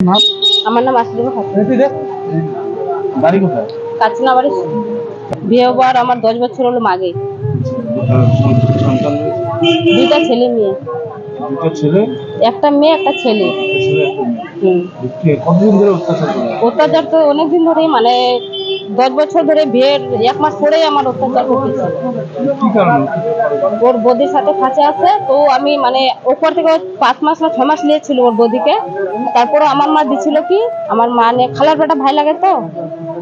আমার নাম আসলিমা খাতুন বাড়ি কোথায়? কাচিনা বাড়ি বিয়ে হবার আমার দশ বছর হলো মাগে। দুইটা ছেলে মেয়ে। একটা মেয়ে একটা ছেলে। অত্যাচার তো অনেকদিন ধরেই মানে দশ বছর ধরে বিয়ের এক মাস পরেই আমার অত্যাচার করতেছে ওর বদির সাথে কাছে আছে তো আমি মানে ওপর থেকে পাঁচ মাস না ছ মাস নিয়েছিল ওর বদিকে। তারপরে আমার মা দিছিল কি আমার মা নে খালার বেটা ভাই লাগে তো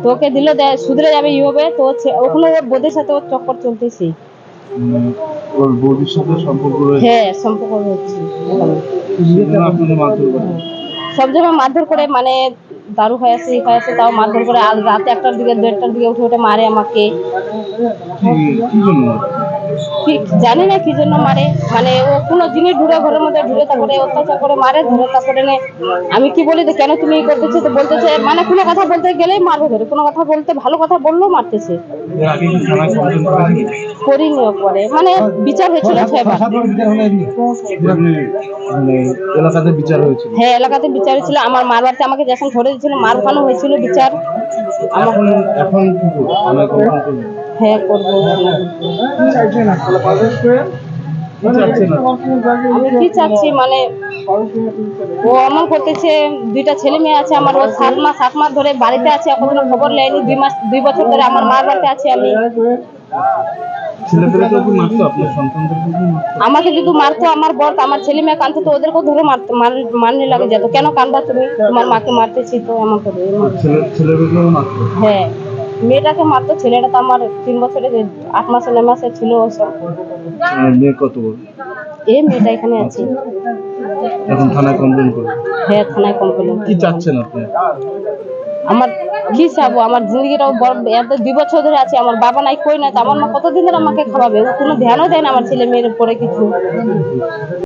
তো ওকে দিলে দে- সুধরে যাবে ই হবে তো ওখানে ওর বদির সাথে ওর চক্কর চলতেছি। ওর বৌদির সাথে সম্পর্ক রয়েছে? হ্যাঁ সম্পর্ক সব জায়গায় মারধর করে মানে দারু খাই আছে ই খাই আছে তাও মারধর করে আর রাতে একটার দিকে, দেড়টার দিকে উঠে উঠে মারে আমাকে। কি কি জন্য কি জানি না কি জন্য মারে? মানে ও কোনো জিনিস ঢুকে ঘরের মধ্যে ঢুকে তারপরে অত্যাচার করে মারে, ধরে তারপরে আমি কি বলি কেন তুমি এই করতেছো? তো বলতেছে মানে কোনো কথা বলতে গেলেই মারবে ধরে। কোনো কথা বলতে, ভালো কথা বললেও মারতেছে। এর আগে কি থানায় কমপ্লেন করেছিলেন করিনিও পরে মানে বিচার হয়েছিল ছয়বার এলাকাতে বিচার হয়েছিল হ্যাঁ এলাকাতে বিচার হয়েছিল। আমার মার বাড়িতে আমাকে যখন ধরে দিয়েছিল মার ওখানে হয়েছিল বিচার। এখন এখন হ্যাঁ করব। কি চাচ্ছি মানে ও এমন করতেছে দুইটা ছেলে মেয়ে আছে আমার ও সাত মাস আট মাস ধরে বাড়িতে আছে এখনও খবর নেয়নি দুই মাস দুই বছর ধরে আমার মার বাড়িতে আছে আমি। আমাকে যদি মারতো আমার বর আমার ছেলে মেয়ে কানতো তো ওদেরকেও ধরে মারতো মার- মারনে লাগে যেত কেন কান্দা তুমি? তোমার মাকে মারতেছি তো মারতো? হ্যাঁ। মেয়েটাকে মারতো ছেলেটা তো আমার তিন বছরের আট মাসে নয় মাসে ছিল ওসব মেয়ে কত বড়? এই মেয়েটা এখানে আছে। এখন থানায় কমপ্লেন করবে? হ্যাঁ থানায় কমপ্লেন কি চাচ্ছেন আপনি? আমার কি চাবো? আমার জিন্দগিটাও এত দুই বছর ধরে আছে আমার বাবা নাই কই নাই তো আমার মা কতদিন ধরে আমাকে খাওয়াবে? কোনো ধ্যানও দেয় না আমার ছেলে মেয়ের উপরে কিছু।